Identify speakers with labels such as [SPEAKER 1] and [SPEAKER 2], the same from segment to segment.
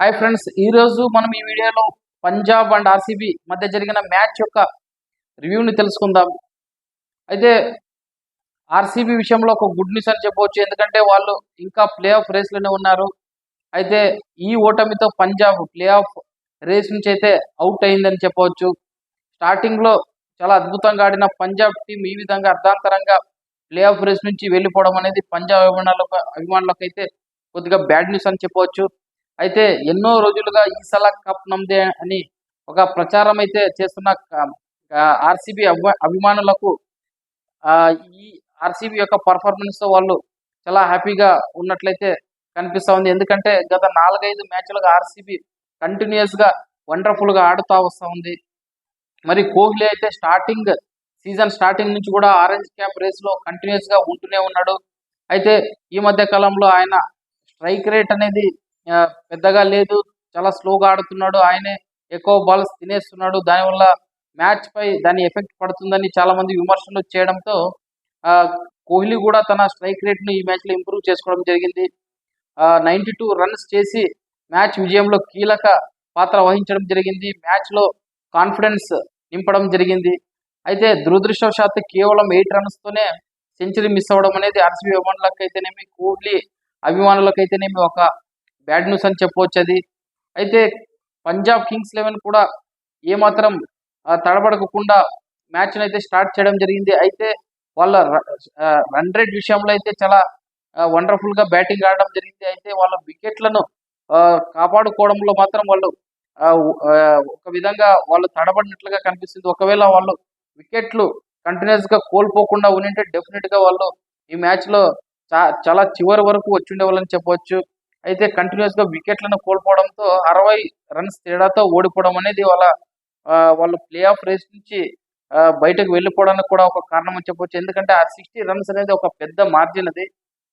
[SPEAKER 1] Hi friends ఈ రోజు మనం ఈ వీడియోలో పంజాబ్ అండ్ ఆర్సీబీ మధ్య జరిగిన మ్యాచ్ యొక్క రివ్యూని తెలుసుకుందాం. అయితే ఆర్సీబీ విషయంలో ఒక గుడ్ న్యూస్ అని చెప్పవచ్చు ఎందుకంటే వాళ్ళు ఇంకా ప్లే ఆఫ్ రేస్లోనే ఉన్నారు. అయితే ఈ ఓటమితో పంజాబ్ ప్లే ఆఫ్ రేస్ నుంచి అయితే అవుట్ అయిందని చెప్పవచ్చు స్టార్టింగ్లో చాలా అద్భుతంగా ఆడిన పంజాబ్ టీం ఈ విధంగా అర్ధాంతరంగా ప్లే ఆఫ్ రేస్ నుంచి వెళ్ళిపోవడం అనేది పంజాబ్ అభిమానులకు అభిమానులకు అయితే కొద్దిగా బ్యాడ్ న్యూస్ అని చెప్పవచ్చు అయితే ఎన్నో రోజులుగా ఈ సల కప్ నమ్దే అని ఒక ప్రచారం అయితే చేస్తున్న ఆర్సీబీ అభిమానులకు ఈ ఆర్సీబీ యొక్క పర్ఫార్మెన్స్తో వాళ్ళు చాలా హ్యాపీగా ఉన్నట్లయితే కనిపిస్తూ ఉంది. ఎందుకంటే గత నాలుగైదు మ్యాచ్లుగా ఆర్సీబీ కంటిన్యూస్గా వండర్ఫుల్గా ఆడుతూ వస్తూ ఉంది. మరి కోహ్లీ అయితే స్టార్టింగ్ సీజన్ స్టార్టింగ్ నుంచి కూడా ఆరెంజ్ క్యాప్ రేస్లో కంటిన్యూస్గా ఉంటూనే ఉన్నాడు. అయితే ఈ మధ్య కాలంలో ఆయన స్ట్రైక్ రేట్ అనేది పెద్దగా లేదు. చాలా స్లోగా ఆడుతున్నాడు. ఆయనే ఎక్కువ బాల్స్ తినేస్తున్నాడు. దానివల్ల మ్యాచ్ పై దాని ఎఫెక్ట్ పడుతుందని చాలా మంది విమర్శలు చేయడంతో కోహ్లీ కూడా తన స్ట్రైక్ రేట్ను ఈ మ్యాచ్లో ఇంప్రూవ్ చేసుకోవడం జరిగింది. నైన్టీ టూ రన్స్ చేసి మ్యాచ్ విజయంలో కీలక పాత్ర వహించడం జరిగింది. మ్యాచ్లో కాన్ఫిడెన్స్ నింపడం జరిగింది. అయితే దురదృష్టవశాత్తు కేవలం ఎయిట్ రన్స్తోనే సెంచరీ మిస్ అవ్వడం అనేది ఆర్సీబీ అభిమానులకు అయితేనేమి కోహ్లీ అభిమానులకైతేనేమి అయితేనేమి ఒక బ్యాడ్ న్యూస్ అని చెప్పవచ్చు అది అయితే పంజాబ్ కింగ్స్ లెవెన్ కూడా ఏమాత్రం ఆ, తడబడకుండా మ్యాచ్ అయితే స్టార్ట్ చేయడం జరిగింది. అయితే వాళ్ళ రన్ రేట్ విషయంలో అయితే చాలా వండర్ఫుల్గా బ్యాటింగ్ ఆడడం జరిగింది. అయితే వాళ్ళ వికెట్లను కాపాడుకోవడంలో మాత్రం వాళ్ళు ఒక విధంగా వాళ్ళు తడబడినట్లుగా కనిపిస్తుంది. ఒకవేళ వాళ్ళు వికెట్లు కంటిన్యూస్గా కోల్పోకుండా ఉండింటే డెఫినెట్గా వాళ్ళు ఈ మ్యాచ్లో చా- చాలా చివరి వరకు వచ్చి ఉండేవాళ్ళని చెప్పవచ్చు. అయితే కంటిన్యూస్గా వికెట్లను కోల్పోవడంతో అరవై రన్స్ తేడాతో ఓడిపోవడం అనేది వాళ్ళ వాళ్ళు ప్లే ఆఫ్ రేస్ నుంచి బయటకు వెళ్ళిపోవడానికి కూడా ఒక కారణం అని చెప్పొచ్చు. ఎందుకంటే ఆ సిక్స్టీ రన్స్ అనేది ఒక పెద్ద మార్జిన్ అది.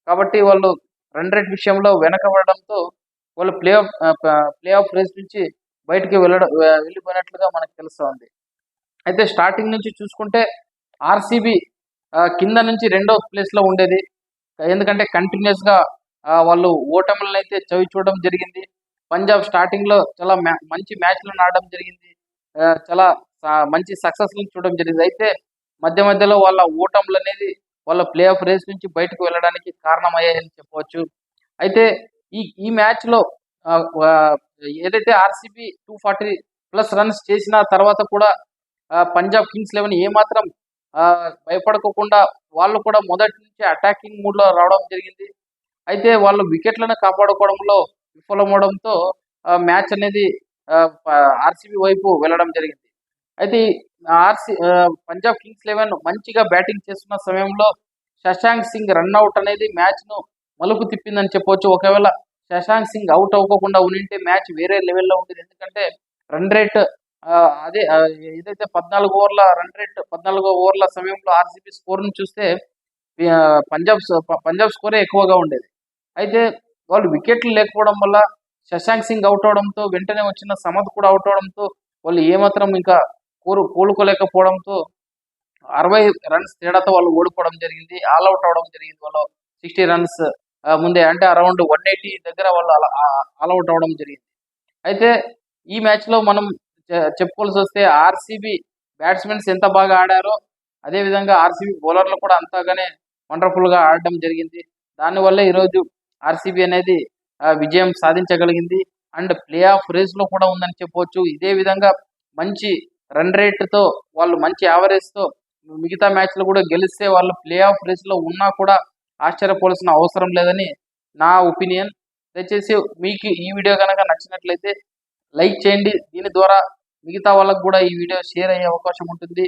[SPEAKER 1] కాబట్టి వాళ్ళు రన్ రేట్ విషయంలో వెనకబడడంతో వాళ్ళు play off play off race నుంచి బయటికి వెళ్ళడం వెళ్ళిపోయినట్లుగా మనకు తెలుస్తోంది. అయితే స్టార్టింగ్ నుంచి చూసుకుంటే ఆర్సీబీ కింద నుంచి రెండో ప్లేస్లో ఉండేది. ఎందుకంటే కంటిన్యూస్గా వాళ్ళు ఓటములను అయితే చవి చూడడం జరిగింది. పంజాబ్ స్టార్టింగ్లో చాలా మంచి మ్యాచ్లను ఆడడం జరిగింది. చాలా మంచి సక్సెస్ చూడడం జరిగింది. అయితే మధ్య మధ్యలో వాళ్ళ ఓటములు అనేది వాళ్ళ ప్లే ఆఫ్ రేస్ నుంచి బయటకు వెళ్ళడానికి కారణమయ్యాయని చెప్పవచ్చు. అయితే ఈ ఈ మ్యాచ్లో ఏదైతే RCB two forty plus runs చేసిన తర్వాత కూడా పంజాబ్ కింగ్స్ లెవెన్ ఏమాత్రం ఆ, భయపడకోకుండా వాళ్ళు కూడా మొదటి నుంచి అటాకింగ్ మూడ్లో రావడం జరిగింది. అయితే వాళ్ళు వికెట్లను కాపాడుకోవడంలో విఫలమవడంతో మ్యాచ్ అనేది ఆర్సీబీ వైపు వెళ్ళడం జరిగింది. అయితే ఆర్సీ పంజాబ్ కింగ్స్ లెవెన్ మంచిగా బ్యాటింగ్ చేస్తున్న సమయంలో శశాంక్ సింగ్ రన్ అవుట్ అనేది మ్యాచ్ను మలుపు తిప్పిందని చెప్పవచ్చు ఒకవేళ శశాంక్ సింగ్ అవుట్ అవ్వకుండా ఉండింటే మ్యాచ్ వేరే లెవెల్లో ఉండేది. ఎందుకంటే రన్ రేట్ అదే ఏదైతే పద్నాలుగు ఓవర్ల రన్ రేట్ పద్నాలుగు ఓవర్ల సమయంలో ఆర్సీబీ స్కోర్ను చూస్తే పంజాబ్ పంజాబ్ స్కోరే ఎక్కువగా ఉండేది. అయితే వాళ్ళు వికెట్లు లేకపోవడం వల్ల శశాంక్ సింగ్ అవుట్ అవడంతో వెంటనే వచ్చిన సమత్ కూడా అవుట్ అవడంతో వాళ్ళు ఏమాత్రం ఇంకా కోరు కోలుకోలేకపోవడంతో అరవై రన్స్ తేడాతో వాళ్ళు ఓడిపోవడం జరిగింది. ఆల్ అవుట్ అవడం జరిగింది. వాళ్ళు సిక్స్టీ రన్స్ ముందే అంటే అరౌండ్ వన్ ఎయిటీ దగ్గర వాళ్ళు ఆల్ అవుట్ అవడం జరిగింది. అయితే ఈ మ్యాచ్లో మనం చెప్పుకోవాల్సి వస్తే ఆర్సీబీ బ్యాట్స్మెన్స్ ఎంత బాగా ఆడారో అదే విధంగా ఆర్సీబీ బౌలర్లు కూడా అంతగానే వండర్ఫుల్గా ఆడడం జరిగింది. దానివల్ల ఈరోజు ఆర్సీబీ అనేది విజయం సాధించగలిగింది. అండ్ ప్లే ఆఫ్ రేస్లో కూడా ఉందని చెప్పవచ్చు. ఇదే విధంగా మంచి రన్ రేట్తో వాళ్ళు మంచి యావరేజ్తో మిగతా మ్యాచ్లు కూడా గెలిస్తే వాళ్ళు ప్లే ఆఫ్ రేస్లో ఉన్నా కూడా ఆశ్చర్యపోవాల్సిన అవసరం లేదని నా ఒపీనియన్. దయచేసి మీకు ఈ వీడియో కనుక నచ్చినట్లయితే లైక్ చేయండి. దీని ద్వారా మిగతా వాళ్ళకు కూడా ఈ వీడియో షేర్ అయ్యే అవకాశం ఉంటుంది.